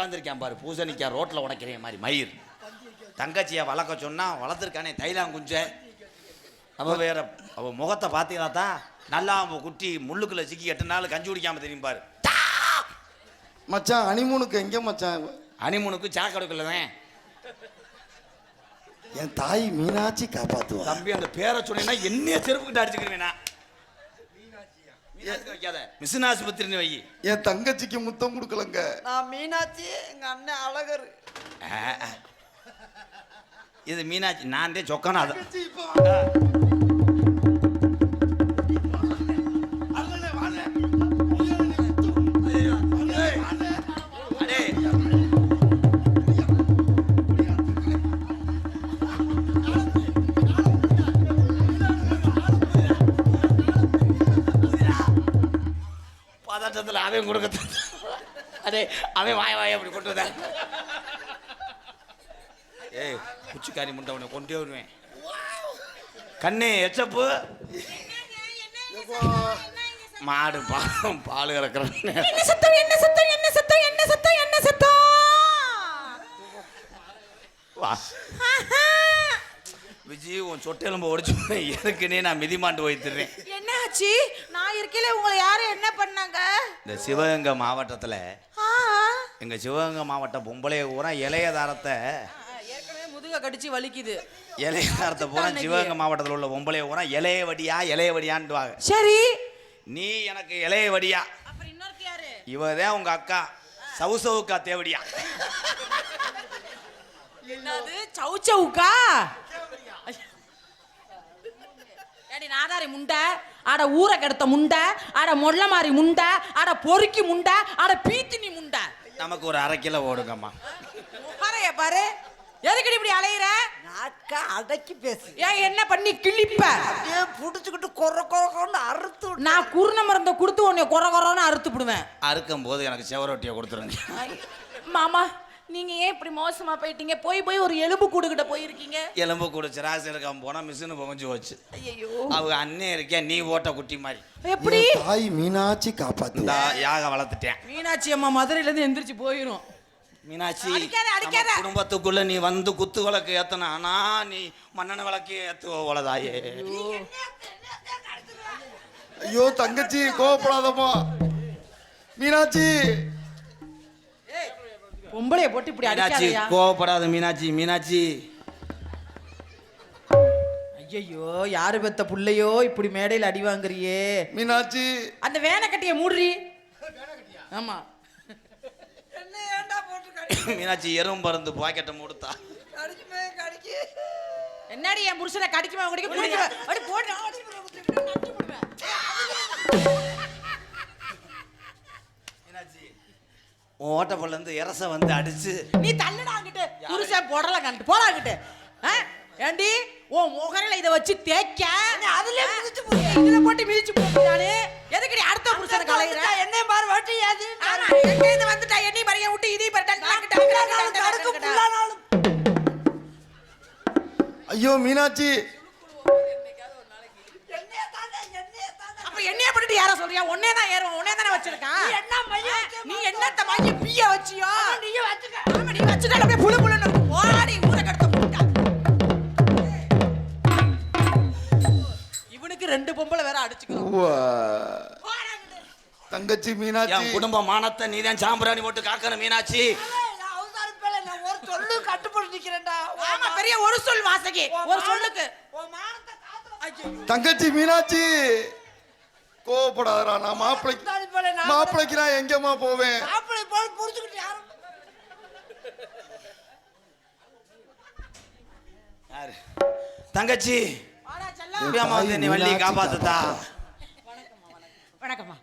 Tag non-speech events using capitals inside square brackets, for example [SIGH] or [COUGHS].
உட்காந்துருக்கேன் பாரு. பூசணிக்காய் ரோட்டில் உடைக்கிறேன் மாதிரி மயிர். தங்கச்சியை வளர்க்க சொன்னா வளர்த்துருக்கானே தைலாங்குஞ்ச. அவ வேற அவ முகத்தை பார்த்தீங்களா தான் நல்லா அவன் குட்டி முள்ளுக்குள்ள சிக்கி எட்டு நாள் கஞ்சி குடிக்காம தெரியும் பாரு. மச்சான் ஹனிமூனுக்கு எங்க மச்சான் அனிமுனுக்கு சாக்கடைக்குள்ள தான். என் தாய் மீனாட்சி காப்பாத்துவா? தம்பி அந்த பேரை சொன்னீங்கன்னா என்னைய செருப்புக்கிட்ட அடிச்சுக்கிறேன் மிஷின் ஆஸ்பத்திரின்னு வை. என் தங்கச்சிக்கு முத்தம் கொடுக்கலங்க. நான் மீனாட்சி எங்க அண்ணன் அழகர். இது மீனாட்சி நான் தான் சொக்கணும் பதட்டத்தில் அவன் கொடுக்க அடே அவன் வாய வாய அப்படி கொண்டு வந்தான் ஏய் குச்சிக்காரி முண்டை உன்னை கொண்டே வருவேன். கண்ணே எச்சப்பு? மாடு பால் பால் கறக்குறேன். என்ன சத்தம் என்ன சத்தம் என்ன சத்தம் என்ன சத்தம் என்ன சத்தம்? வா. விஜய் உன் சொட்டெலும்பு ஒடிச்சு எதுக்குன்னே நான் மிதிமாண்டு வைத்துடுறேன் என்ன ஆச்சு நான் இருக்கையில உங்களை யாரும் என்ன பண்ணாங்க? இந்த சிவகங்கை மாவட்டத்தில் ஆ, எங்கள் சிவகங்கை மாவட்டம் பொம்பளைய பூரா இளையதாரத்தை ஏற்கனவே முதுக கடிச்சு வலிக்குது. இளையதாரத்தை பூரா. சிவகங்கை மாவட்டத்தில் உள்ள பொம்பளைய பூரா இளைய வடியா இளைய வடியான்ட்டுவாங்க சரி. நீ எனக்கு இளைய வடியா. அப்புறம் இன்னொருத்தி யாரு? இவதான் உங்க அக்கா. சவு சவுக்கா தேவடியா. என்னது? சவுச்சவுக்கா ஏடி நாதாரி முண்டை அட ஊரை கெடுத்த முண்டை அட மொள்ள மாதிரி முண்டை அட பொறுக்கி முண்டை அட பீத்தினி முண்டை. நமக்கு ஒரு அரை கிலோ ஓடுங்கம்மா. பாறைய பாரு. எதுக்கடி இப்படி அலையிற? நாக்க அடக்கி பேசு. ஏன் என்ன பண்ணி கிழிப்ப? அப்படியே புடிச்சுக்கிட்டு கொர கொரன்னு அறுத்து நான் குருண மருந்தை கொடுத்து உன்னை குறை குறைன்னு அறுத்து விடுவேன். அறுக்கும் போது எனக்கு செவரொட்டியை கொடுத்துருங்க. மாமா நீங்க ஏன் இப்படி மோசமா போயிட்டீங்க? போய் போய் ஒரு எலும்பு கூடுகிட்ட போயிருக்கீங்க. எலும்பு குடிச்சு ராசி இருக்காம போனா மிஷினு புகஞ்சு போச்சு. ஐயோ அவங்க அண்ணே இருக்கேன் நீ ஓட்ட குட்டி மாதிரி. எப்படி? தாய் மீனாட்சி இந்த காப்பாத்துவா யாக வளர்த்துட்டேன். மீனாட்சி அம்மா மதுரையில இருந்து எந்திரிச்சு போயிரும். மீனாட்சி அடிக்காத, அடிக்காத. நம்ம குடும்பத்துக்குள்ள நீ வந்து குத்து விளக்கு ஏத்தன ஆனா நீ மண்ணெண்ண விளக்கு ஏத்துவ போலதாயே. ஐயோ தங்கச்சி கோவப்படாதம்மா. மீனாட்சி பொம்பளைய போட்டு இப்படி மீனாட்சி அடிக்காதயா? கோவப்படாத மீனாட்சி மீனாட்சி. ஐயோ யாரு பெத்த புள்ளையோ இப்படி மேடையில அடி வாங்குறியே? மீனாட்சி. அந்த வேனை கட்டிய மூடுறி. ஆமா. என்ன ஏன்டா போட்டு கடி [COUGHS] மீனாட்சி எறும் பறந்து பாக்கெட்டை மூடுத்தா. கடிக்குமே கடிக்கு. என்னடி என் புருஷனை கடிக்குமா? கடிக்க புடிக்க அடி போடு நான் அடி உன் ஓட்டப்பல்ல இருந்து இரச வந்து அடிச்சு நீ தள்ளுடா அங்கிட்டு. புருஷன் போடல கண்டு போடா அங்கிட்டு. ஆ? ஏண்டி? உன் முகரையில இத வச்சு தேய்க்க. அதுல மிதிச்சு போடு. இதுல போட்டு மிதிச்சு போட்டுட்டானே எதுக்கு நீ அடுத்த புருஷனை கலையிற? என்ன பாரு வட்டி ஏது? ஆமா எங்க இருந்து வந்துட்டா? என்னையும் பறைய விட்டு இதையும் பரட்டா தடுக்கு புல்லானாலும் ஐயோ மீனாட்சி. என்னைய தானே என்னைய தானே அப்ப என்னைய பண்ணிட்டு யார சொல்றியா? ஒன்னே தான் ஏறுவோம் வச்சிருக்கான் நீ என்ன மைய வைக்க நீ என்னத்த மைய பிய வச்சியோ? வச்சுக்க. ஆமா நீ அப்படியே புழு புழுன்னு இருக்கும் போடி ஊரை கடத்த போட்டா. இவனுக்கு ரெண்டு பொம்பளை வேற அடிச்சுக்கிறோம். தங்கச்சி மீனாட்சி. என் குடும்ப மானத்தை நீ தான் சாம்பிராணி போட்டு காக்கணும் மீனாட்சி. நான் அவசர பேல நான் ஒரு சொல்லு கட்டுப்பட்டு நிக்கிறேன்டா. ஆமா பெரிய ஒரு சொல் வாசகி. ஒரு சொல்லுக்கு. உன் மானத்தை காத்து தங்கச்சி மீனாட்சி. கோவப்படாதடா நான் நான் மாப்பிளைக்கு நான் எங்கேம்மா போவேன்? மாப்பிளை போல் புடிச்சுக்கிட்டு யாரும் யாரு? தங்கச்சி. வாடா செல்லம். இப்படியாம்மா வந்து நீ வள்ளி காப்பாத்துதா? வணக்கம்மா.